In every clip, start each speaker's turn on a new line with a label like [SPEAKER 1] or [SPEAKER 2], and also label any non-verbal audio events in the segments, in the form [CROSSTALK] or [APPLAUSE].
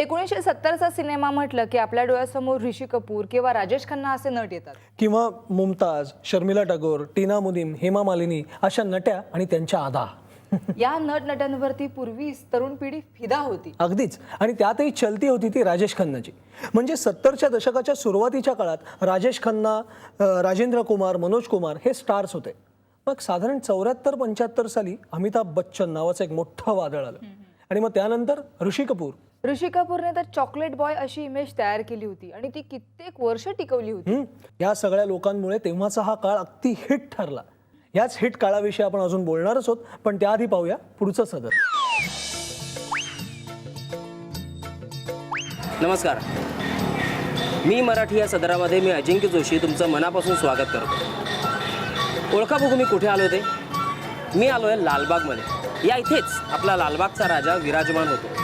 [SPEAKER 1] एकोणीसशे सत्तरचा सिनेमा म्हटलं की आपल्या डोळ्यासमोर ऋषी कपूर किंवा राजेश खन्ना असे नट येतात.
[SPEAKER 2] किंवा मुमताज शर्मिला टागोर टीना मुनीम हेमा मालिनी अशा नट्या आणि त्यांच्या आधा.
[SPEAKER 1] या नट नट्यांवरती पूर्वीच तरुण पिढी फिदा होती.
[SPEAKER 2] अगदीच. आणि त्यातही चलती होती ती राजेश खन्नाची. म्हणजे सत्तरच्या दशकाच्या सुरुवातीच्या काळात राजेश खन्ना राजेंद्र कुमार मनोज कुमार हे स्टार्स होते. मग साधारण चौऱ्याहत्तर पंच्याहत्तर साली अमिताभ बच्चन नावाचं एक मोठं वादळ आलं. आणि मग त्यानंतर ऋषी कपूर.
[SPEAKER 1] ऋषी कपूरने तर चॉकलेट बॉय अशी इमेज तयार केली होती आणि ती कित्येक वर्ष टिकवली होती?
[SPEAKER 2] या सगळ्या लोकांमुळे तेव्हाचा हा काळ अगदी हिट ठरला. याच हिट काळाविषयी आपण अजून बोलणारच आहोत पण त्याआधी पाहूया पुढचं सदर.
[SPEAKER 3] नमस्कार. मी मराठी या सदरामध्ये मी अजिंक्य जोशी तुमचं मनापासून स्वागत करतो. ओळखा बघू मी कुठे आलो ते? मी आलो आहे लालबागमध्ये. या इथेच आपला लालबागचा राजा विराजमान होतो.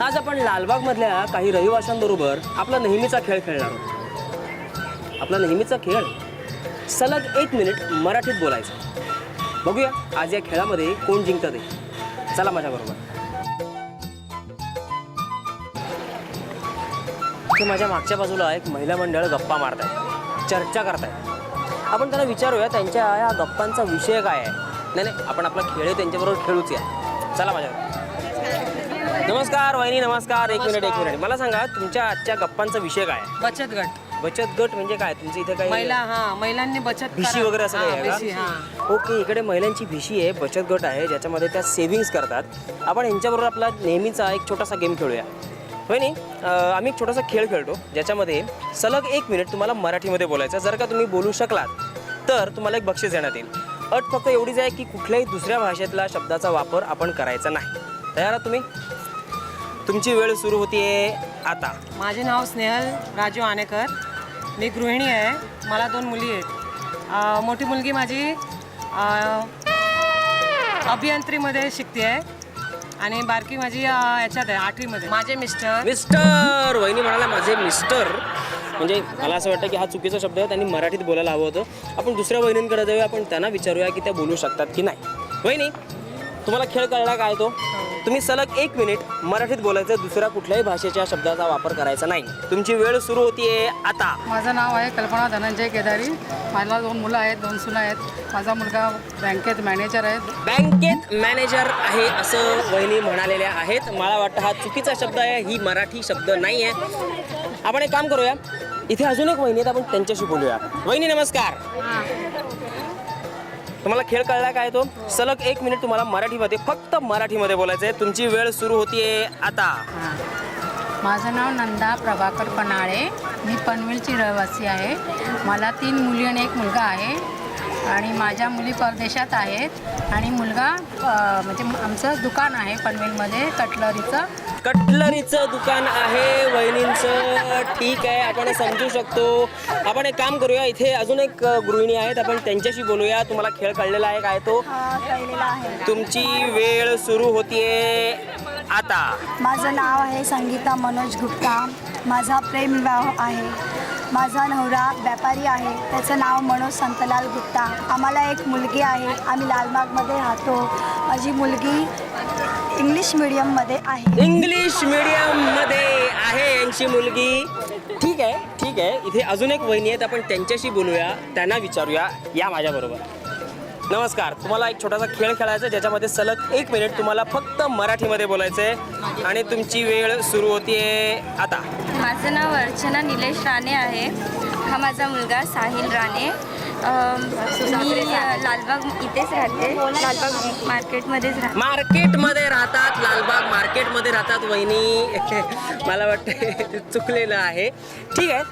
[SPEAKER 3] आज आपण लालबागमधल्या काही रहिवाशांबरोबर आपला नेहमीचा खेळ खेळणार आहोत. आपला नेहमीचा खेळ? सलग एक मिनिट मराठीत बोलायचं. बघूया आज या खेळामध्ये कोण जिंकतं ते. चला माझ्याबरोबर. ते माझ्या मागच्या बाजूला एक महिला मंडळ गप्पा मारतायत. चर्चा करतायत. आपण त्यांना विचारूया त्यांच्या या गप्पांचा विषय काय आहे? नाही नाही आपण आपला खेळ त्यांच्याबरोबर खेळूच या. चला माझ्याबरोबर. नमस्कार वहिनी नमस्कार. एक मिनिट एक मिनिट. मला सांगा तुमच्या आजच्या गप्पांचा विषय काय? आहे
[SPEAKER 4] बचत गट.
[SPEAKER 3] बचत गट म्हणजे काय? तुमच्या इथे काही
[SPEAKER 4] महिला हा महिलांनी बचत
[SPEAKER 3] भिशी. वगैरे असं
[SPEAKER 4] हा,
[SPEAKER 3] काही आहे
[SPEAKER 4] हा.
[SPEAKER 3] ओके इकडे महिलांची भिशी आहे. बचत गट आहे ज्याच्यामध्ये त्या सेव्हिंग्स करतात. आपण यांच्याबरोबर आपला नेहमीचा एक छोटासा गेम खेळूया. होय नी अं, आम्ही एक छोटासा खेळ खेळतो ज्याच्यामध्ये सलग एक मिनिट तुम्हाला मराठीमध्ये बोलायचं जर का तुम्ही बोलू शकलात तर तुम्हाला एक बक्षीस देण्यात येईल. अट फक्त एवढीच आहे की कुठल्याही दुसऱ्या भाषेतला शब्दाचा वापर आपण करायचा नाही. तयार आहात तुम्ही? तुमची वेळ सुरू होतीये आता.
[SPEAKER 4] माझे नाव स्नेहल राजू आनेकर मी गृहिणी आहे. मला दोन मुली आहेत. अं, मोठी मुलगी माझी अं, अभियांत्रीमध्ये शिकते आहे आणि बारकी माझी अं, याच्यात आहे आठवीमध्ये. माझे मिस्टर.
[SPEAKER 3] मिस्टर! वहिनी म्हणाला माझे मिस्टर. म्हणजे मला असं वाटतं की हा चुकीचा शब्द आहे त्यांनी मराठीत बोलायला हवं होतं. आपण दुसऱ्या वहिनींकडे जाऊया आपण त्यांना विचारूया की त्या बोलू शकतात की नाही. वहिनी तुम्हाला खेळ कळला काय तो? तुम्ही सलग एक मिनिट मराठीत बोलायचं दुसऱ्या कुठल्याही भाषेच्या शब्दाचा वापर करायचा नाही. तुमची वेळ सुरू होतीये आता.
[SPEAKER 5] माझं नाव आहे कल्पना धनंजय केदारी. मला दोन मुलं आहेत दोन सुना आहेत. माझा मुलगा बँकेत मॅनेजर आहे.
[SPEAKER 3] बँकेत मॅनेजर आहे असं वहिनी म्हणालेल्या आहेत. मला वाटतं हा चुकीचा शब्द आहे ही मराठी शब्द नाही आहे आपण एक काम करूया. इथे अजून एक वहिनी आहेत आपण त्यांच्याशी बोलूया. वहिनी नमस्कार. तुम्हाला खेळ कळला काय तो? सलग एक मिनिट तुम्हाला मराठीमध्ये फक्त मराठीमध्ये बोलायचं आहे तुमची वेळ सुरू होतीये आता.
[SPEAKER 5] माझं नाव नंदा प्रभाकर पनाळे. मी पनवेलची रहिवासी आहे. मला तीन मुली आणि एक मुलगा आहे. आणि माझ्या मुली परदेशात आहेत. आणि मुलगा म्हणजे आमचं दुकान आहे पनवेलमध्ये कटलरीचं.
[SPEAKER 3] कटलरीचं दुकान आहे वहिनींचं. ठीक आहे आपण समजू शकतो. आपण एक काम करूया इथे अजून एक गृहिणी आहेत. आपण त्यांच्याशी बोलूया. तुम्हाला खेळ कळलेला आहे काय तो? तुमची वेळ सुरू होतीये. आता.
[SPEAKER 6] माझं नाव आहे संगीता मनोज गुप्ता. माझा प्रेमविवाह आहे. माझा नवरा व्यापारी आहे. त्याचं नाव मनोज संतलाल गुप्ता. आम्हाला एक मुलगी आहे. आम्ही लालबागमध्ये राहतो. माझी मुलगी इंग्लिश मिडियममध्ये आहे.
[SPEAKER 3] इंग्लिश मीडियममध्ये आहे यांची मुलगी. ठीक आहे ठीक आहे. इथे अजून एक वहिनी आहेत. आपण त्यांच्याशी बोलूया त्यांना विचारूया. या माझ्याबरोबर. नमस्कार. तुम्हाला एक छोटासा खेळ खेळायचा ज्याच्यामध्ये सलग एक मिनिट तुम्हाला फक्त मराठीमध्ये बोलायचं आहे आणि तुमची वेळ सुरू होतीये आता.
[SPEAKER 7] माझं नाव अर्चना निलेश राणे आहे. हा माझा मुलगा साहिल राणे. मी लालबाग इथेच राहते. लालबाग मार्केटमध्येच राहते.
[SPEAKER 3] मार्केटमध्ये राहतात लालबाग मार्केटमध्ये राहतात वहिनी. [LAUGHS] मला वाटतं चुकलेलं आहे. ठीक आहे.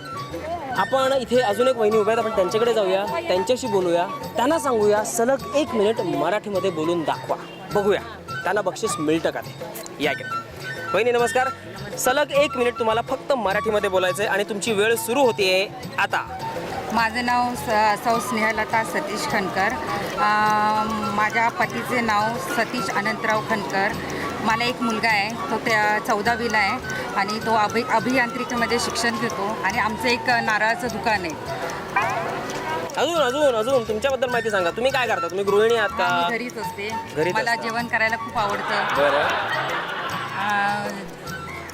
[SPEAKER 3] आपण इथे अजून एक वहिनी उभ्या आहेत आपण त्यांच्याकडे जाऊया त्यांच्याशी बोलूया. त्यांना सांगूया सलग एक मिनिट मराठीमध्ये बोलून दाखवा. बघूया त्यांना बक्षीस मिळतं का ते? या घ्या वहिनी नमस्कार. सलग एक मिनिट तुम्हाला फक्त मराठीमध्ये बोलायचं आहे आणि तुमची वेळ सुरू होतीये. आता.
[SPEAKER 5] माझं नाव स सौ स्नेहलता सतीश खनकर. माझ्या पतीचे नाव सतीश अनंतराव खनकर. मला एक मुलगा आहे तो त्या चौदावीला आहे. आणि तो अभि अभियांत्रिकीमध्ये शिक्षण घेतो आणि आमचं एक नारळाचं दुकान आहे.
[SPEAKER 3] अजून अजून अजून तुमच्याबद्दल माहिती सांगा. तुम्ही काय करता? तुम्ही गृहिणी आहात का?
[SPEAKER 5] घरीच असते.
[SPEAKER 3] घरीच
[SPEAKER 5] मला
[SPEAKER 3] असता.
[SPEAKER 5] जेवण करायला खूप आवडतं.
[SPEAKER 3] बरं.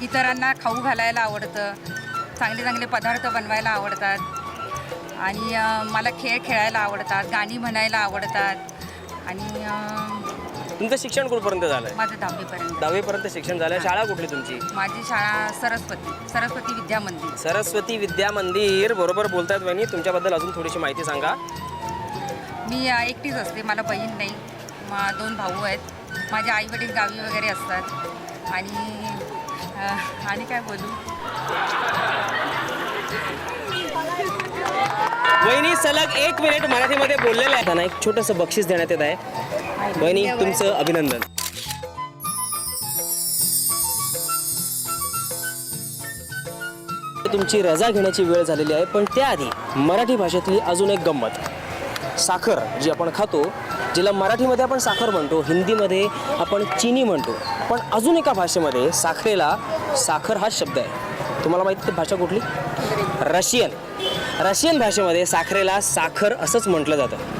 [SPEAKER 5] इतरांना खाऊ घालायला आवडतं. चांगले चांगले पदार्थ बनवायला आवडतात. आणि अ, मला खेळ खेळायला आवडतात. गाणी म्हणायला आवडतात. आणि अ,
[SPEAKER 3] तुमचं शिक्षण कुठपर्यंत झालंय?
[SPEAKER 5] माझं दहावीपर्यंत.
[SPEAKER 3] दहावीपर्यंत शिक्षण झालंय. शाळा कुठली तुमची?
[SPEAKER 5] माझी शाळा सरस्वती सरस्वती विद्या मंदिर.
[SPEAKER 3] सरस्वती विद्या मंदिर. बरोबर बोलतायत वहिनी तुमच्याबद्दल अजून थोडीशी माहिती सांगा.
[SPEAKER 5] मी अ, एकटीच असते. मला बहीण नाही. मा दोन भाऊ आहेत. माझे आई वडील गावी वगैरे असतात. आणि अ, आणि काय बोलू?
[SPEAKER 3] वहिनी सलग एक मिनिट मराठीमध्ये बोललेलं आहे. त्यांना एक छोटंसं बक्षीस देण्यात येत आहे. वहिनी तुमचं अभिनंदन. तुमची रजा घेण्याची वेळ झालेली आहे पण त्याआधी मराठी भाषेतली अजून एक गंमत. साखर जी आपण खातो जिला मराठीमध्ये आपण साखर म्हणतो हिंदीमध्ये आपण चिनी म्हणतो पण अजून एका भाषेमध्ये साखरेला साखर हा शब्द आहे. तुम्हाला माहिती भाषा कुठली? रशियन. रशियन भाषेमध्ये साखरेला साखर असंच म्हटलं जातं.